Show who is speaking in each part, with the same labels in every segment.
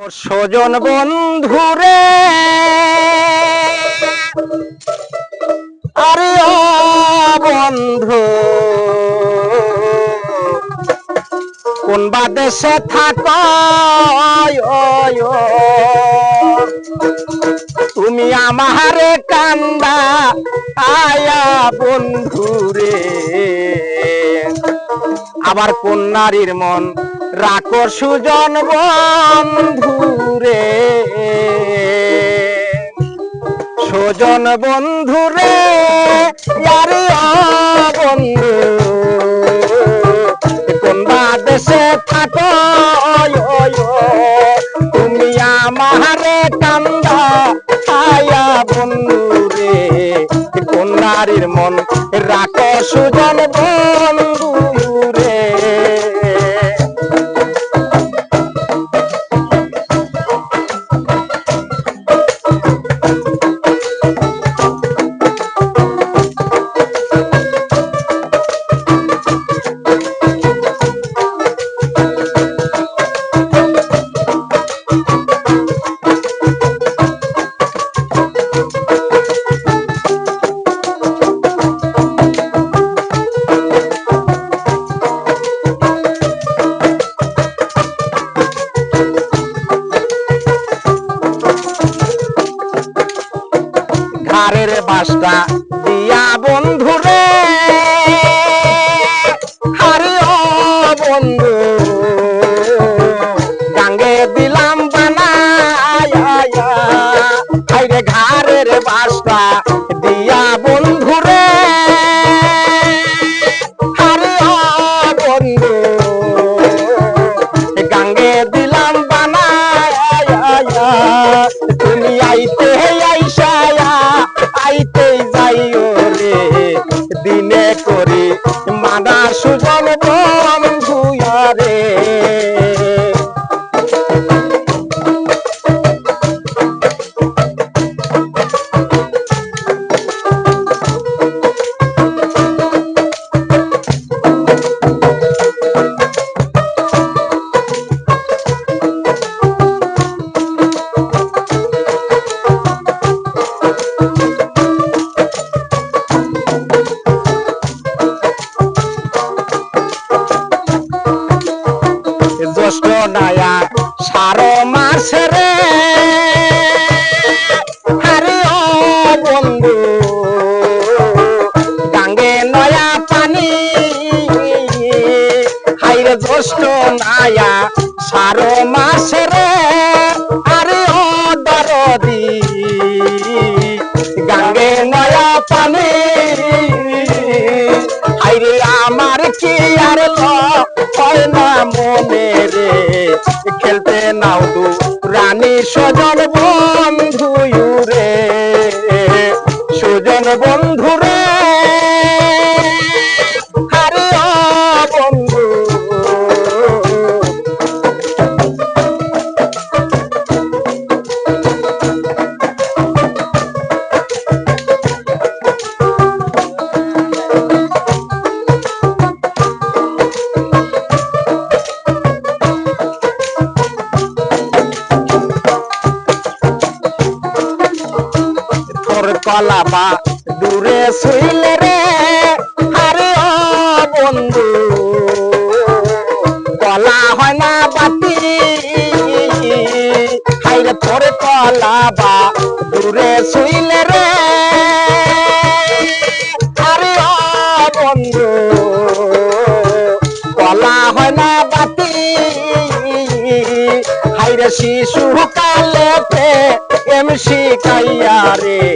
Speaker 1: স্বজন বন্ধুরে আরে ও বন্ধু, কোন বা দেশে থাক তুমি আমারে কান্দা, আয়া বন্ধুরে আবার কোন নারীর মন রাখো সুজন বন্ধুরে। সুজন বন্ধুরে, ইয়ারে বন্ধু। কোন দেশে থাকো তুমি আমারে কান্দা, আয়া বন্ধুরে। কোন নারীর মন রাখো সুজন বন্ধুরে। বাসটা দিয়া বন্ধুরে হারে ও বন্ধু। গাঙ্গে দিলাম বানায়া হাইরে ঘাড়ের বাসটা করি। মাদার সুজন সারো মাসে রে। আরে ও বন্ধু, গাঙ্গে নয়া পানি। হাইরে জ্যৈষ্ঠ নায়া সারো মাসে রে। আরে রানী সজন তোর কলা বা দূরে শুইলে রে। আরে ও বন্ধু, কলা হয় না বাতি। হাইরে তোর কলা বা দূরে শুইলে রে। আরে ও বন্ধু, কলা হয় না বাতি। হাইরে শিশু কালে এম শিখাইয়া রে।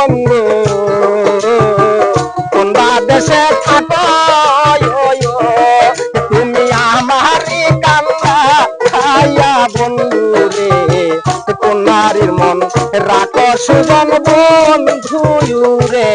Speaker 1: বন্ধু তোমরা দেশে থাকো খাইয়া বন্ধু রে। তোমারির মন রাখো সুজন বন্ধু রে।